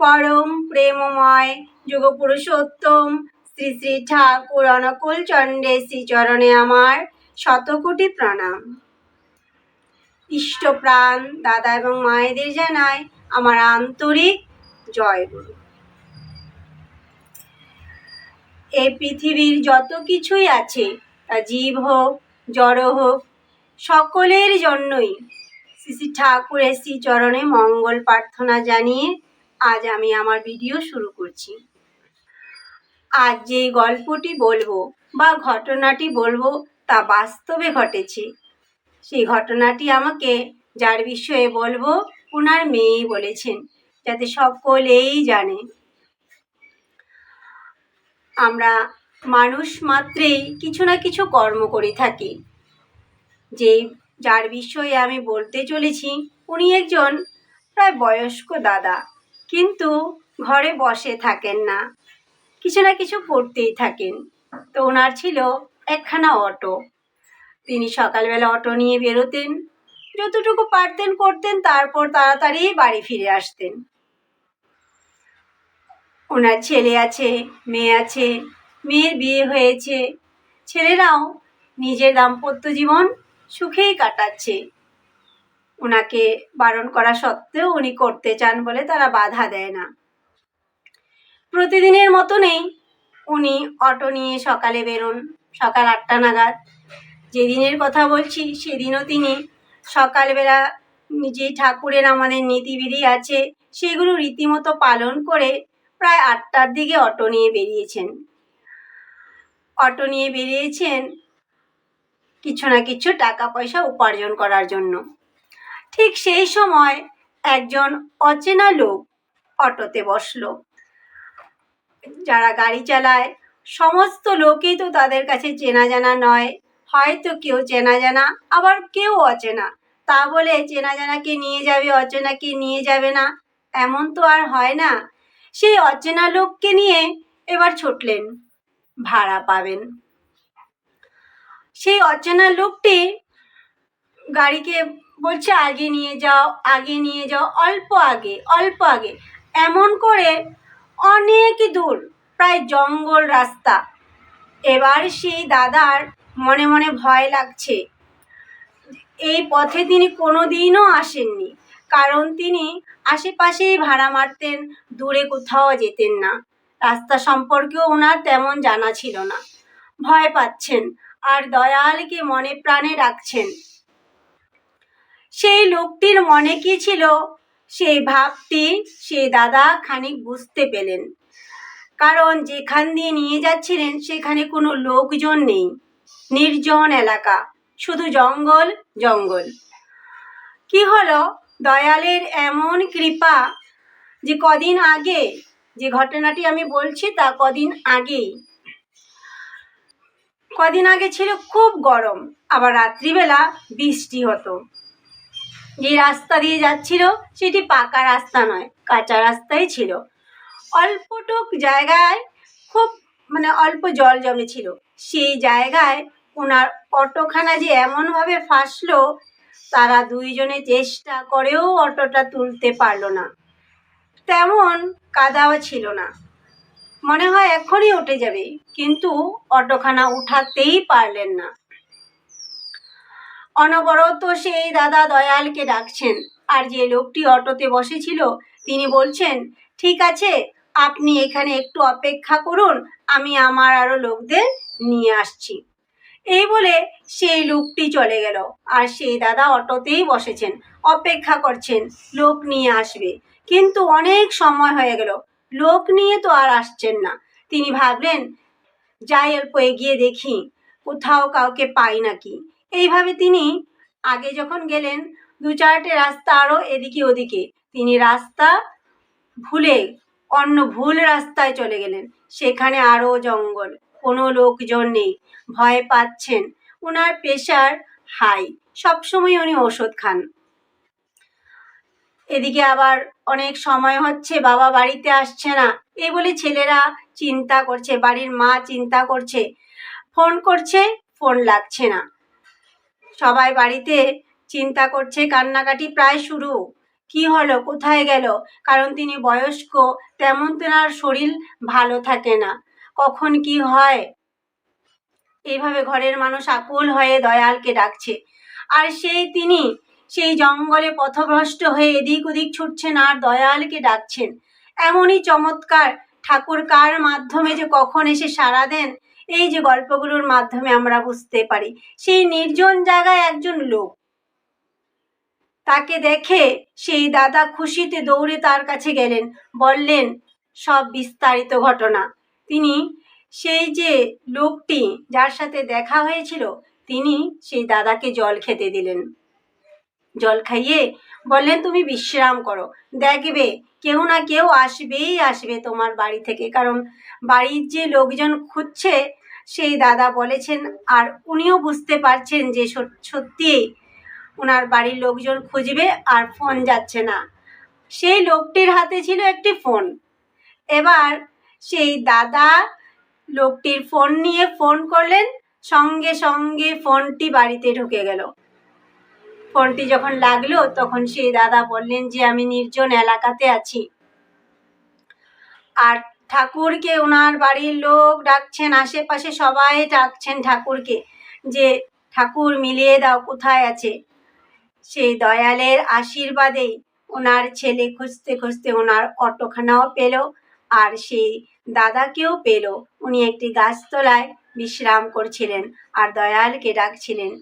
পরম প্রেমময় যুগপুরুষোত্তম শ্রী শ্রী ঠাকুর অনুকূল চণ্ডে শ্রীচরণে আমার শতকোটি প্রণাম। ইষ্টপ্রাণ দাদা এবং মায়েদের জানায় আমার আন্তরিক জয় গুরু। এই পৃথিবীর যত কিছুই আছে তা জীব হোক, জড় হোক, সকলের জন্যই শ্রী শ্রী ঠাকুরের শ্রীচরণে মঙ্গল প্রার্থনা জানিয়ে আজ আমি আমার ভিডিও শুরু করছি। আজ যে গল্পটি বলব বা ঘটনাটি বলব তা বাস্তবে ঘটেছে। সেই ঘটনাটি আমাকে যার বিষয়ে বলব ওনার মেয়েই বলেছেন, যাতে সকলেই জানে। আমরা মানুষ মাত্রেই কিছু না কিছু কর্ম করে থাকি। যে যার বিষয়ে আমি বলতে চলেছি, উনি একজন প্রায় বয়স্ক দাদা। কিন্তু ঘরে বসে থাকেন না। কিছু না কিছু করতেই থাকেন। তো ওনার ছিল একখানা অটো। তিনি সকালবেলা অটো নিয়ে বেরোতেন। যতটুকু পারতেন করতেন, তারপর তাড়াতাড়ি বাড়ি ফিরে আসতেন। ওনার ছেলে আছে, মেয়ে আছে, মেয়ের বিয়ে হয়েছে। ছেলেরাও নিজের দাম্পত্য জীবন সুখেই কাটাচ্ছে। ওনাকে বারণ করা সত্ত্বেও উনি করতে চান বলে তারা বাধা দেয় না। প্রতিদিনের মতনই উনি অটো নিয়ে সকালে বেরোন, সকাল আটটা নাগাদ। যেদিনের কথা বলছি, সেদিনও তিনি সকালবেলা যে ঠাকুরের আমাদের নীতিবিধি আছে, সেগুলো রীতিমতো পালন করে প্রায় আটটার দিকে অটো নিয়ে বেরিয়েছেন। অটো নিয়ে বেরিয়েছেন কিছু না কিছু টাকা পয়সা উপার্জন করার জন্য। ঠিক সেই সময় একজন অচেনা লোক অটোতে বসল। যারা গাড়ি চালায়, সমস্ত লোকই তো তাদের কাছে চেনা জানা নয়। হয়তো কেউ চেনা জানা আবার কেউ অচেনা। তা বলে চেনা জানাকে নিয়ে যাবে, অচেনাকে নিয়ে যাবে না? এমন তো আর হয় না। সেই অচেনা লোককে নিয়ে এবার ছুটলেন, ভাড়া পাবেন। সেই অচেনা লোকটি গাড়িকে বলছে, আগে নিয়ে যাও, আগে নিয়ে যাও, অল্প আগে অল্প আগে। এমন করে অনেক দূর, প্রায় জঙ্গল রাস্তা। এবার সেই দাদার মনে মনে ভয় লাগছে। এই পথে তিনি কোনো দিনও আসেননি, কারণ তিনি আশেপাশেই ভাড়া মারতেন, দূরে কোথাও যেতেন না। রাস্তা সম্পর্কেও ওনার তেমন জানা ছিল না। ভয় পাচ্ছেন, আর দয়ালকে মনে প্রাণে রাখছেন। সেই লোকটির মনে কি ছিল? সেই ভাবটি সেই দাদা খানিক বুঝতে পেলেন। কারণ যেখান দিয়ে নিয়ে যাচ্ছিলেন, সেখানে কোনো লোকজন নেই। নির্জন এলাকা। শুধু জঙ্গল জঙ্গল। কি হলো? দয়ালের এমন কৃপা যে কদিন আগে, যে ঘটনাটি আমি বলছি তা কদিন আগেই। কদিন আগে ছিল খুব গরম। আবার রাত্রিবেলা বৃষ্টি হতো। যে রাস্তা দিয়ে যাচ্ছিল সেটি পাকা রাস্তা নয়, কাঁচা রাস্তাই ছিল। অল্পটুক জায়গায় খুব মানে অল্প জল জমেছিল সেই জায়গায় ওনার অটোখানা যে এমনভাবে ফাঁসলো, তারা দুইজনে চেষ্টা করেও অটোটা তুলতে পারল না। তেমন কাদাও ছিল না। মনে হয় এখনই উঠে যাবে, কিন্তু অটোখানা উঠাতেই পারলেন না। অনবরত সেই দাদা দয়ালকে ডাকছেন। আর যে লোকটি অটোতে বসেছিল, তিনি বলছেন, ঠিক আছে, আপনি এখানে একটু অপেক্ষা করুন, আমি আমার আরও লোকদের নিয়ে আসছি। এই বলে সেই লোকটি চলে গেল। আর সেই দাদা অটোতেই বসেছেন, অপেক্ষা করছেন, লোক নিয়ে আসবে। কিন্তু অনেক সময় হয়ে গেল, লোক নিয়ে তো আর আসছেন না। তিনি ভাবলেন, যাই অল্প এগিয়ে দেখি, কোথাও কাউকে পাই নাকি? এইভাবে তিনি আগে যখন গেলেন, দু চারটে রাস্তা আরও এদিকে ওদিকে, তিনি রাস্তা ভুলে, অন্য ভুল রাস্তায় চলে গেলেন। সেখানে আরও জঙ্গল, কোনো লোকজন নেই, ভয় পাচ্ছেন ওনার প্রেশার হাই। সবসময় উনি ওষুধ খান। এদিকে আবার অনেক সময় হচ্ছে, বাবা বাড়িতে আসছে না এই বলে ছেলেরা চিন্তা করছে, বাড়ির মা চিন্তা করছে, ফোন করছে, ফোন লাগছে না। সবাই বাড়িতে চিন্তা করছে, কান্নাকাটি প্রায় শুরু। কি হলো? কোথায় গেল? কারণ তিনি বয়স্ক, তেমন তেনার শরীর ভালো থাকে না। কখন কি হয়? এইভাবে ঘরের মানুষ আকুল হয়ে দয়ালকে ডাকছে। আর সেই তিনি, সেই জঙ্গলে পথভ্রষ্ট হয়ে এদিক ওদিক ছুটছেন আর দয়ালকে ডাকছেন। এমনই চমৎকার ঠাকুর কার মাধ্যমে যে কখন এসে সাড়া দেন এই যে গল্পগুলোর মাধ্যমে আমরা বুঝতে পারি, সেই নির্জন জায়গায় একজন লোক তাকে দেখে সেই দাদা খুশিতে দৌড়ে তার কাছে গেলেন, বললেন, সব বিস্তারিত ঘটনা। তিনি সেই যে লোকটি যার সাথে দেখা হয়েছিল, তিনি সেই দাদাকে জল খেতে দিলেন। জল খাইয়ে বললেন, তুমি বিশ্রাম করো। দেখবে কেউ না কেউ আসবেই আসবে তোমার বাড়ি থেকে। কারণ বাড়ির যে লোকজন খুঁজছে, সেই দাদা বলেছেন, আর উনিও বুঝতে পারছেন যে সত- সত্যিই ওনার বাড়ির লোকজন খুঁজবে আর ফোন যাচ্ছে না। সেই লোকটির হাতে ছিল একটি ফোন। এবার সেই দাদা লোকটির ফোন নিয়ে ফোন করলেন, সঙ্গে সঙ্গে ফোনটি বাড়িতে ঢুকে গেল। ফোনটি যখন লাগল, তখন সেই দাদা বললেন যে, আমি নির্জন এলাকাতে আছি। আর ঠাকুরকে ওনার বাড়ির লোক ডাকছেন, আশেপাশে সবাই ডাকছেন ঠাকুরকে যে, ঠাকুর মিলিয়ে দাও, কোথায় আছে? সেই দয়ালের আশীর্বাদেই ওনার ছেলে খুঁজতে খুঁজতে ওনার অটোখানাও পেল আর সেই দাদাকেও পেল। উনি একটি গাছতলায় বিশ্রাম করছিলেন আর দয়ালকে ডাকছিলেন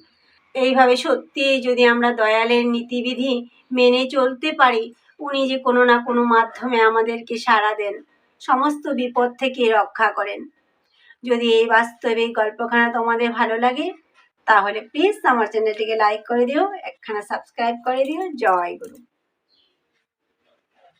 এইভাবে সত্যি যদি আমরা দয়ালের নীতিবিধি মেনে চলতে পারি, উনি যে কোনো না কোনো মাধ্যমে আমাদেরকে সাড়া দেন, সমস্ত বিপদ থেকে রক্ষা করেন। যদি এই বাস্তবিক গল্পখানা তোমাদের ভালো লাগে, তাহলে প্লিজ আমার চ্যানেলটিকে লাইক করে দিও, একখানা সাবস্ক্রাইব করে দিও। জয় গুরু।